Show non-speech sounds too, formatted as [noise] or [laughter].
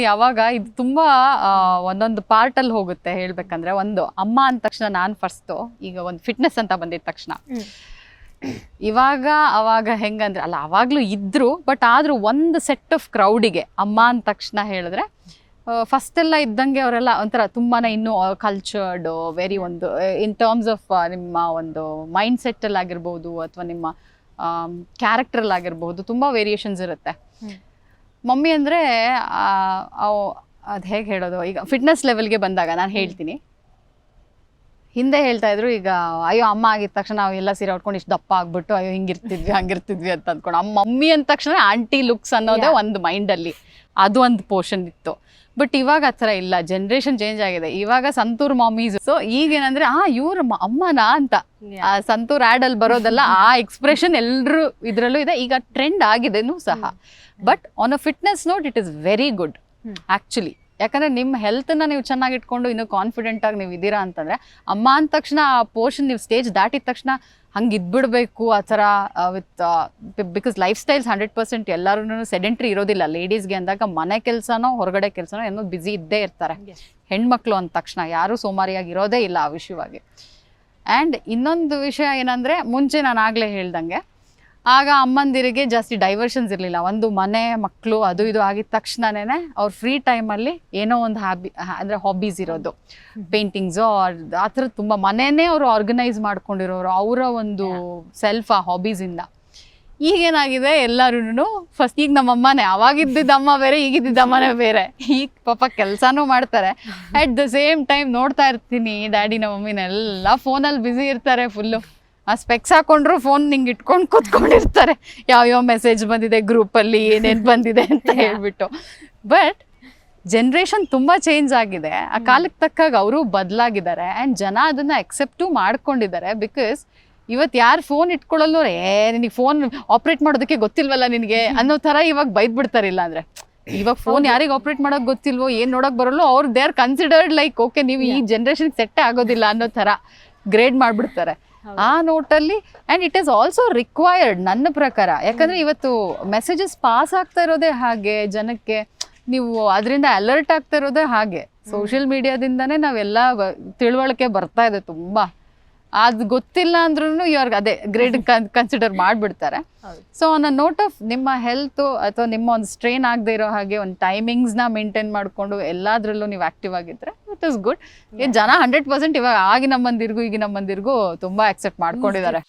ಯಾವಾಗ ಇದು ತುಂಬಾ ಆ, ಒಂದೊಂದು ಪಾರ್ಟ್ ಅಲ್ಲಿ ಹೋಗುತ್ತೆ ಹೇಳ್ಬೇಕಂದ್ರೆ ಒಂದು ಅಮ್ಮ ಅಂದ ತಕ್ಷಣ ನಾನು ಫಸ್ಟು ಈಗ ಒಂದು ಫಿಟ್ನೆಸ್ ಅಂತ ಬಂದಿದ ತಕ್ಷಣ. ಇವಾಗ ಅವಾಗ ಹೆಂಗಂದ್ರೆ ಅಲ್ಲ ಅವಾಗ್ಲೂ ಇದ್ರು ಬಟ್ ಆದ್ರೂ ಒಂದು ಸೆಟ್ ಆಫ್ ಕ್ರೌಡಿಗೆ ಅಮ್ಮ ಅಂದ ತಕ್ಷಣ ಹೇಳಿದ್ರೆ ಫಸ್ಟ್ ಎಲ್ಲ ಇದ್ದಂಗೆ ಅವರೆಲ್ಲ ಒಂಥರ ತುಂಬಾ ಇನ್ನೂ ಕಲ್ಚರ್ಡ್ ವೆರಿ ಒಂದು ಇನ್ ಟರ್ಮ್ಸ್ ಆಫ್ ನಿಮ್ಮ ಒಂದು ಮೈಂಡ್ ಸೆಟ್ಟಲ್ಲಿ ಆಗಿರ್ಬೋದು ಅಥವಾ ನಿಮ್ಮ ಕ್ಯಾರೆಕ್ಟ್ರಲ್ಲಿ ಆಗಿರ್ಬೋದು ತುಂಬಾ ವೇರಿಯೇಷನ್ಸ್ ಇರುತ್ತೆ. ಮಮ್ಮಿ ಅಂದರೆ ಅದು ಹೇಗೆ ಹೇಳೋದು? ಈಗ ಫಿಟ್ನೆಸ್ ಲೆವೆಲ್ಗೆ ಬಂದಾಗ ನಾನು ಹೇಳ್ತೀನಿ. ಹಿಂದೆ ಹೇಳ್ತಾ ಇದ್ರು ಈಗ ಅಯ್ಯೋ ಅಮ್ಮ ಆಗಿದ ತಕ್ಷಣ ನಾವು ಎಲ್ಲ ಸೀರೆ ಉಟ್ಕೊಂಡು ಇಷ್ಟು ದಪ್ಪ ಆಗ್ಬಿಟ್ಟು ಅಯ್ಯೋ ಹಿಂಗಿರ್ತಿದ್ವಿ ಹಂಗಿರ್ತಿದ್ವಿ ಅಂತ ಅಂದ್ಕೊಂಡು ಅಮ್ಮ ಮಮ್ಮಿ ಅಂದ ತಕ್ಷಣ ಆಂಟಿ ಲುಕ್ಸ್ ಅನ್ನೋದೇ. ಒಂದು ಮೈಂಡಲ್ಲಿ ಅದು ಒಂದು ಪೋರ್ಷನ್ ಇತ್ತು. ಬಟ್ ಇವಾಗ ಆ ಥರ ಇಲ್ಲ. ಜನ್ರೇಷನ್ ಚೇಂಜ್ ಆಗಿದೆ. ಇವಾಗ ಸಂತೂರ್ ಮಾಮೀಸ್ ಸೊ ಈಗೇನಂದ್ರೆ ಆ ಇವ್ರ ಅಮ್ಮನಾ? ಅಂತ. ಆ ಸಂತೂರ್ ಆ್ಯಡ್ ಅಲ್ಲಿ ಬರೋದಲ್ಲ ಆ ಎಕ್ಸ್ಪ್ರೆಷನ್ ಎಲ್ಲರೂ ಇದರಲ್ಲೂ ಇದೆ. ಈಗ ಟ್ರೆಂಡ್ ಆಗಿದೆನೂ ಸಹ. But on a fitness note it is very good hmm. ಯಾಕಂದ್ರೆ ನಿಮ್ಮ ಹೆಲ್ತ್ನ ನೀವು ಚೆನ್ನಾಗಿ ಇಟ್ಕೊಂಡು ಇನ್ನೂ ಕಾನ್ಫಿಡೆಂಟ್ ಆಗಿ ನೀವು ಇದ್ದೀರಾ ಅಂತಂದ್ರೆ ಅಮ್ಮ ಅಂದ ತಕ್ಷಣ ಆ ಪೋರ್ಷನ್ ನೀವು ಸ್ಟೇಜ್ ದಾಟಿದ ತಕ್ಷಣ ಹಂಗೆ ಇದ್ಬಿಡ್ಬೇಕು ಆ ಥರ with because lifestyles hundred percent ಎಲ್ಲರೂ ಸೆಡೆಂಟ್ರಿ ಇರೋದಿಲ್ಲ. ಲೇಡೀಸ್ಗೆ ಅಂದಾಗ ಮನೆ ಕೆಲಸನೋ ಹೊರಗಡೆ ಕೆಲಸನೋ ಏನೋ ಬ್ಯುಸಿ ಇದ್ದೇ ಇರ್ತಾರೆ. ಹೆಣ್ಮಕ್ಳು ಅಂದ ತಕ್ಷಣ ಯಾರೂ ಸೋಮಾರಿಯಾಗಿ ಇರೋದೇ ಇಲ್ಲ ಆ ವಿಷಯವಾಗಿ ಆ್ಯಂಡ್ ಇನ್ನೊಂದು ವಿಷಯ ಏನಂದರೆ ಮುಂಚೆ ನಾನು ಆಗಲೇ ಹೇಳ್ದಂಗೆ ಆಗ ಅಮ್ಮಂದಿರಿಗೆ ಜಾಸ್ತಿ ಡೈವರ್ಷನ್ಸ್ ಇರಲಿಲ್ಲ. ಒಂದು ಮನೆ ಮಕ್ಕಳು ಅದು ಇದು ಆಗಿದ ತಕ್ಷಣನೇ ಅವ್ರ ಫ್ರೀ ಟೈಮಲ್ಲಿ ಏನೋ ಒಂದು ಹ್ಯಾಬಿ ಅಂದರೆ ಹಾಬೀಸ್ ಇರೋದು. ಪೇಂಟಿಂಗ್ಸು ಆ ಥರ ತುಂಬ ಮನೆಯೇ ಅವರು ಆರ್ಗನೈಸ್ ಮಾಡ್ಕೊಂಡಿರೋರು ಅವರ ಒಂದು ಸೆಲ್ಫ್ ಆ ಹಾಬೀಸಿಂದ ಈಗೇನಾಗಿದೆ ಎಲ್ಲರೂ ಫಸ್ಟ್ ಈಗ ನಮ್ಮ ಅಮ್ಮನೇ ಅವಾಗಿದ್ದಿದ್ದ ಅಮ್ಮ ಬೇರೆ ಈಗಿದ್ದಿದ್ದ ಅಮ್ಮನೇ ಬೇರೆ. ಈಗ ಪಾಪ ಕೆಲಸನೂ ಮಾಡ್ತಾರೆ. ಅಟ್ ದ ಸೇಮ್ ಟೈಮ್ ನೋಡ್ತಾ ಇರ್ತೀನಿ ಡ್ಯಾಡಿ ನಮ್ಮ ಮಮ್ಮಿನ ಎಲ್ಲ ಫೋನಲ್ಲಿ ಬ್ಯುಸಿ ಇರ್ತಾರೆ ಫುಲ್ಲು ಆ ಸ್ಪೆಕ್ಸ್ ಹಾಕೊಂಡ್ರು ಫೋನ್ ನಿಂಗೆ ಇಟ್ಕೊಂಡು ಕೂತ್ಕೊಂಡಿರ್ತಾರೆ. ಯಾವ್ಯಾವ ಮೆಸೇಜ್ ಬಂದಿದೆ ಗ್ರೂಪಲ್ಲಿ ಏನೇನು ಬಂದಿದೆ ಅಂತ [laughs] ಹೇಳ್ಬಿಟ್ಟು. ಬಟ್ ಜನ್ರೇಷನ್ ತುಂಬ ಚೇಂಜ್ ಆಗಿದೆ. ಆ ಕಾಲಕ್ಕೆ ತಕ್ಕಾಗ ಅವರು ಬದಲಾಗಿದ್ದಾರೆ ಆ್ಯಂಡ್ ಜನ ಅದನ್ನ ಅಕ್ಸೆಪ್ಟು ಮಾಡ್ಕೊಂಡಿದ್ದಾರೆ ಬಿಕಾಸ್ ಇವತ್ತು ಯಾರು ಫೋನ್ ಇಟ್ಕೊಳ್ಳಲ್ಲೋ ಏ ನಿನಗೆ ಫೋನ್ ಆಪ್ರೇಟ್ ಮಾಡೋದಕ್ಕೆ ಗೊತ್ತಿಲ್ವಲ್ಲ ನಿನಗೆ ಅನ್ನೋ ಥರ ಇವಾಗ ಬೈದ್ ಬಿಡ್ತಾರಿಲ್ಲ ಅಂದ್ರೆ ಇವಾಗ ಫೋನ್ ಯಾರಿಗೆ ಆಪ್ರೇಟ್ ಮಾಡೋಕೆ ಗೊತ್ತಿಲ್ವೋ ಏನು ನೋಡೋಕೆ ಬರಲ್ಲೋ ಅವ್ರು they are considered like okay ನೀವು ಈ ಜನ್ರೇಷನ್ ಸೆಟ್ಟೇ ಆಗೋದಿಲ್ಲ ಅನ್ನೋ ಥರ ಗ್ರೇಡ್ ಮಾಡ್ಬಿಡ್ತಾರೆ. ಆ ನೋಟಲ್ಲಿ and it is also required ನನ್ನ ಪ್ರಕಾರ. ಯಾಕಂದ್ರೆ ಇವತ್ತು ಮೆಸೇಜಸ್ ಪಾಸ್ ಆಗ್ತಾ ಇರೋದೇ ಹಾಗೆ ಜನಕ್ಕೆ. ನೀವು ಅದರಿಂದ ಅಲರ್ಟ್ ಆಗ್ತಾ ಇರೋದೇ ಹಾಗೆ. ಸೋಷಿಯಲ್ ಮೀಡಿಯಾದಿಂದನೇ ನಾವೆಲ್ಲ ತಿಳುವಳಿಕೆ ಬರ್ತಾ ಇದೆ ತುಂಬಾ. ಅದು ಗೊತ್ತಿಲ್ಲ ಅಂದ್ರೂ ಇವ್ರಿಗೆ ಅದೇ ಗ್ರೇಡ್ ಕನ್ಸಿಡರ್ ಮಾಡಿಬಿಡ್ತಾರೆ. So on a note of ನಿಮ್ಮ ಹೆಲ್ತ್ ಅಥವಾ ನಿಮ್ಮ ಒಂದು ಸ್ಟ್ರೈನ್ ಆಗದೆ ಇರೋ ಹಾಗೆ ಒಂದು ಟೈಮಿಂಗ್ಸ್ನ ಮೇಂಟೈನ್ ಮಾಡಿಕೊಂಡು ಎಲ್ಲದರಲ್ಲೂ ನೀವು ಆಕ್ಟಿವ್ ಆಗಿದ್ರೆ ಇಟ್ ಇಸ್ ಗುಡ್ ಜನ ಹಂಡ್ರೆಡ್ ಪರ್ಸೆಂಟ್ ಇವಾಗ ಆಗಿನ ಮಂದಿರ್ಗೂ ಈಗಿನ ಮಂದಿರ್ಗೂ ತುಂಬಾ ಅಕ್ಸೆಪ್ಟ್ ಮಾಡ್ಕೊಂಡಿದ್ದಾರೆ.